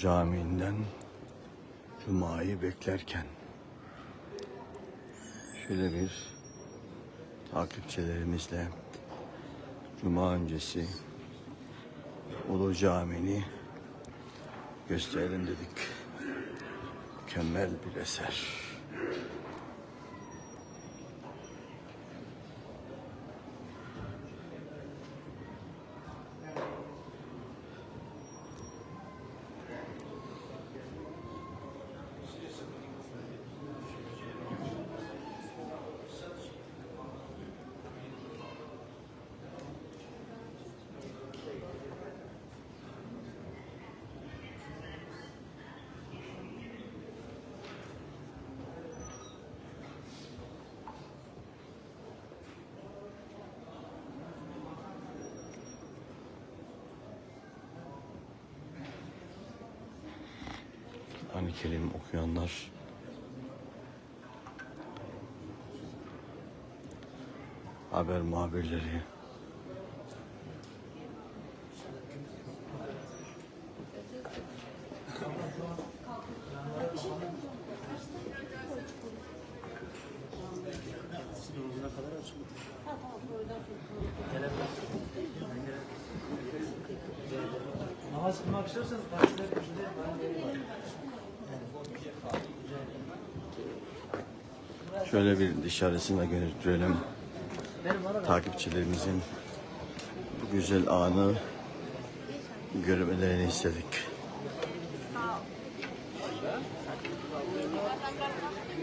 Camii'nden Cuma'yı beklerken şöyle bir takipçilerimizle Cuma öncesi Ulu Camii'ni gösterelim dedik. Mükemmel bir eser. Hani kelim okuyanlar. Haber muhabirleri şöyle bir dışarısına götürelim takipçilerimizin bu güzel anı görmelerini istedik.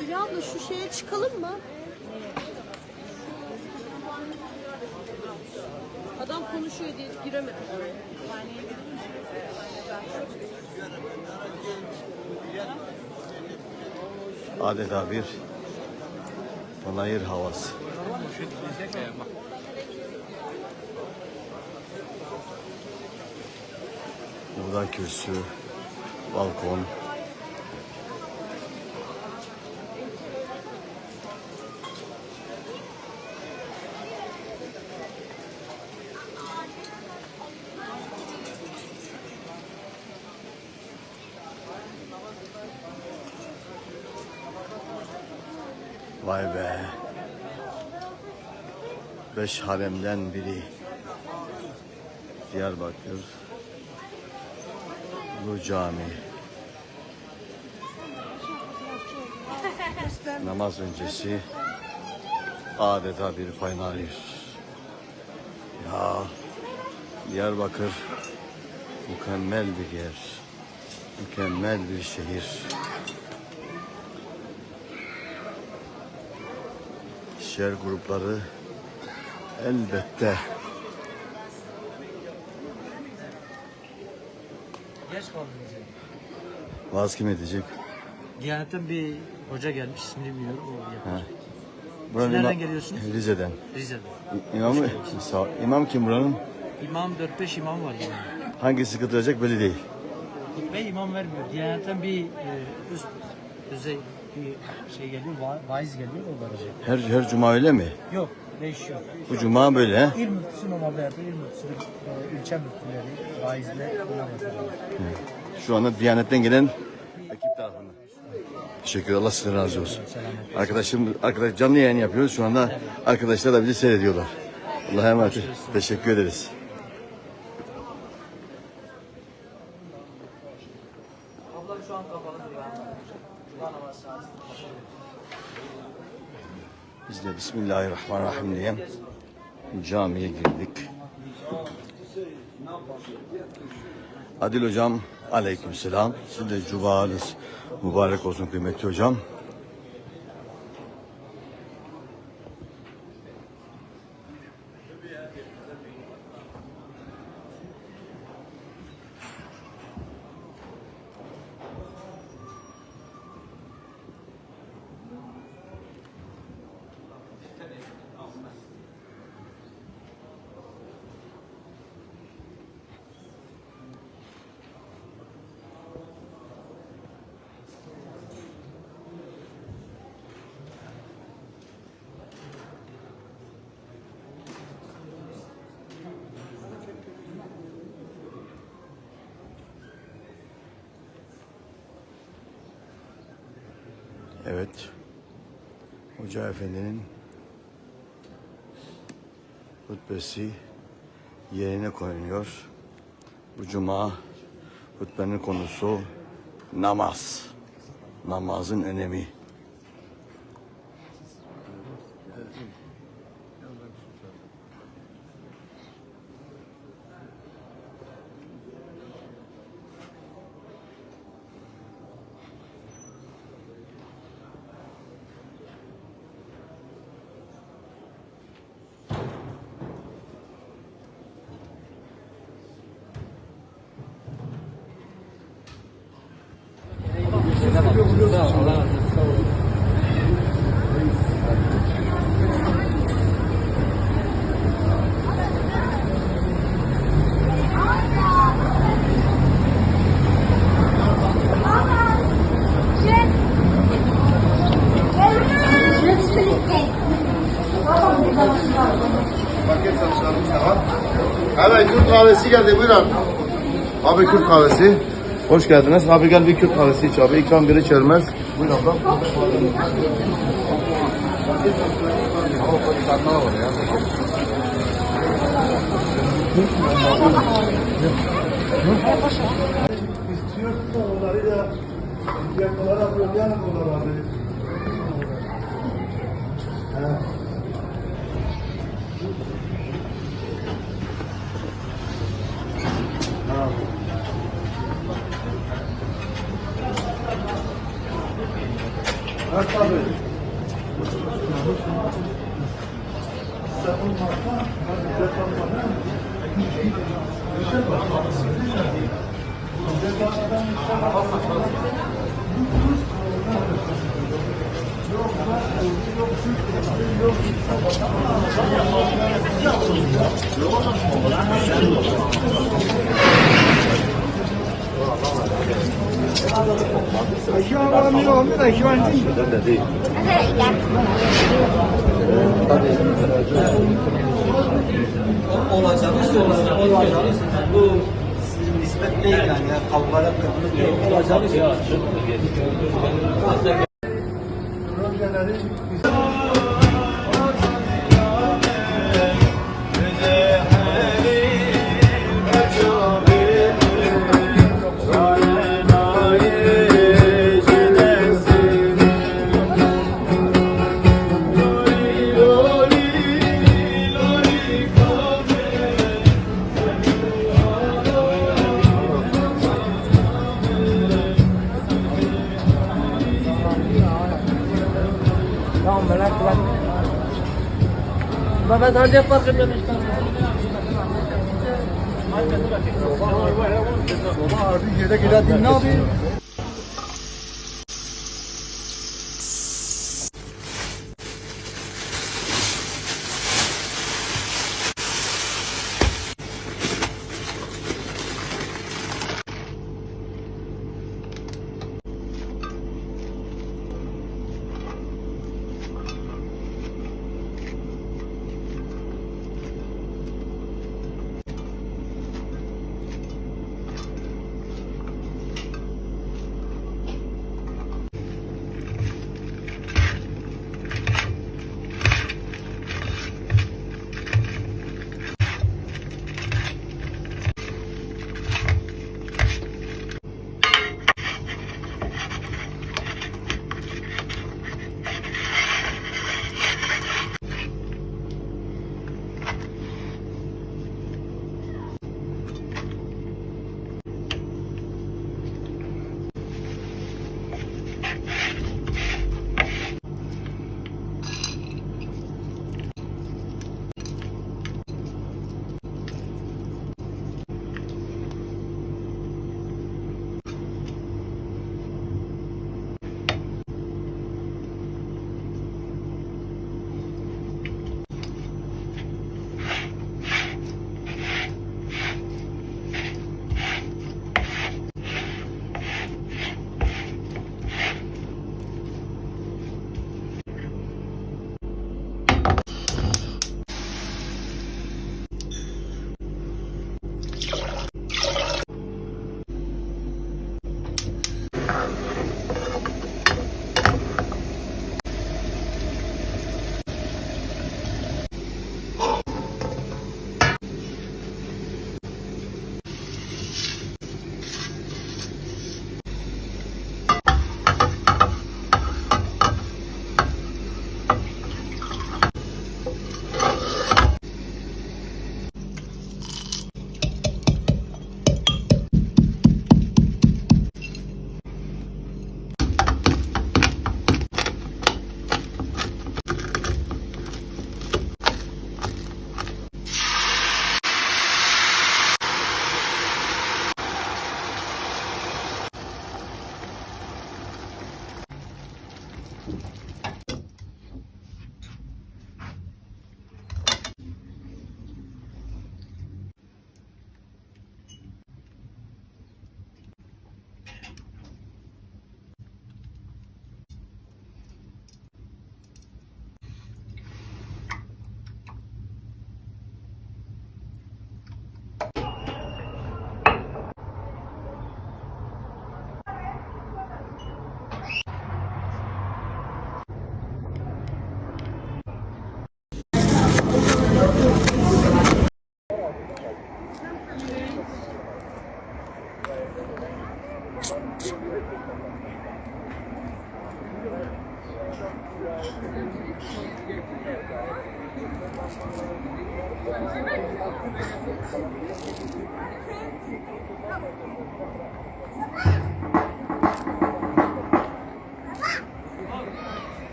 Gülü abla şu şeye çıkalım mı? Adam konuşuyor diye giremedim. Adeta bir panayır havası. Burada kürsü, balkon. Beş haremden biri. Diyarbakır. Bu cami. Namaz öncesi adeta bir panayır. Ya Diyarbakır mükemmel bir yer. Mükemmel bir şehir. şer grupları elbette geç kaldınız. vaz kim edecek? Diyanet'ten bir hoca gelmiş ismini bilmiyorum. O yapmış. Ha. Buranın Nereden ima- geliyorsunuz? Rize'den. Rize'de. İ- İmamı, sağ, imam kim buranın? İmam 4-5 imam var yani. Hangisi katılacak belli değil. Ve imam vermiyor. Diyanet'ten bir e, üst düzey bir şey geliyor, va- vaiz geliyor, o verecek. Her, her cuma öyle mi? Yok, değişiyor. Bu cuma böyle he? İl müftüsü normalde yapıyor, il müftüsü, e, ilçe müftüleri, vaizler yapıyor. Şu anda Diyanet'ten gelen ekip tarafından. Teşekkür Allah size razı olsun. Arkadaşım, arkadaş canlı yayın yapıyoruz. Şu anda arkadaşlar da bizi seyrediyorlar. Allah'a emanet. Teşekkür ederiz. Biz de Bismillahirrahmanirrahim diye camiye girdik. Adil hocam aleykümselam. Siz de cumanız mübarek olsun kıymetli hocam. Evet. Hoca Efendi'nin hutbesi yerine koyuluyor. Bu cuma hutbenin konusu namaz. Namazın önemi. Paket satışlarımız da var. Evet Kürt kahvesi geldi buyurun. Abi Kürt kahvesi. Hoş geldiniz. Abi gel bir Kürt kahvesi iç abi. İkram biri çelmez. Buyur abla. İstiyorsa onları da yakmalara böyle yapıyorlar abi. Evet abi. Olacağınız olacak. Olacağınız bu nispet değil yani. yani kavgara kırılıp yok. Olacağınız Projeleri Tamam Ben sadece yaparken ben işte. Abi yere gidelim ne yapayım?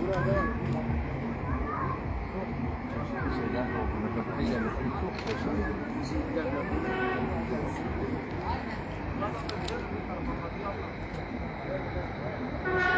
Burada Thank you.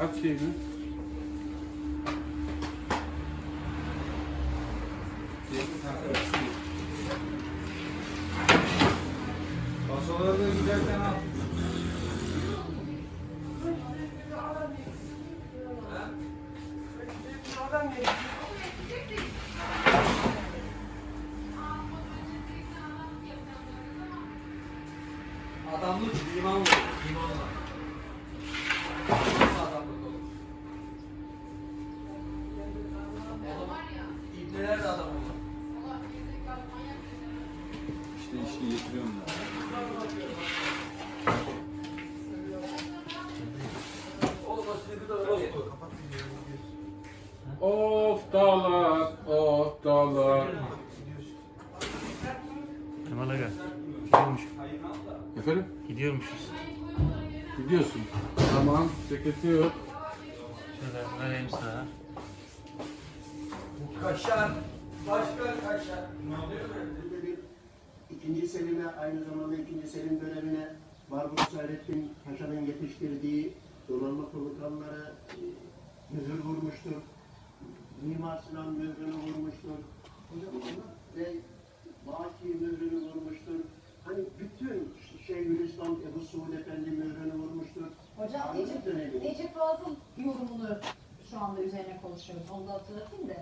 Aç şeyini. Ceketi yok. Şöyle vereyim sana. Kaşar. Başka kaşar. Burada bir ikinci Selim'e aynı zamanda ikinci Selim dönemine Barbaros Hayrettin Paşa'nın yetiştirdiği donanma komutanları e, mühür vurmuştur. Mimar Sinan mührünü vurmuştur. Hocam onlar ve Baki mührünü vurmuştur. Hani bütün Şeyhülislam Ebu Suud Efendi mührünü vurmuştur. Hocam Necip. Necip Fazıl yorumunu şu anda üzerine konuşuyoruz. Onu da hatırlatayım da.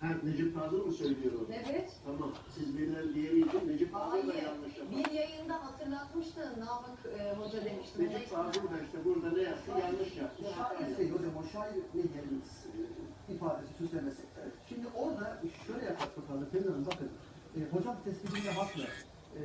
Ha, Necip Fazıl mı söylüyor onu? Evet. Tamam. Siz birileri diğeri için Necip Fazıl da Hayır. yanlış yapar. Bir yayında hatırlatmıştı. Namık e, Hoca demişti. Necip Fazıl da işte burada ne yaptı? Yanlış yaptı. Şair değil hocam o şair ne diyelim ifadesi süslemesi. Şimdi orada şöyle yapacak bakalım Pelin Hanım bakın. E, hocam tespitinde haklı. E,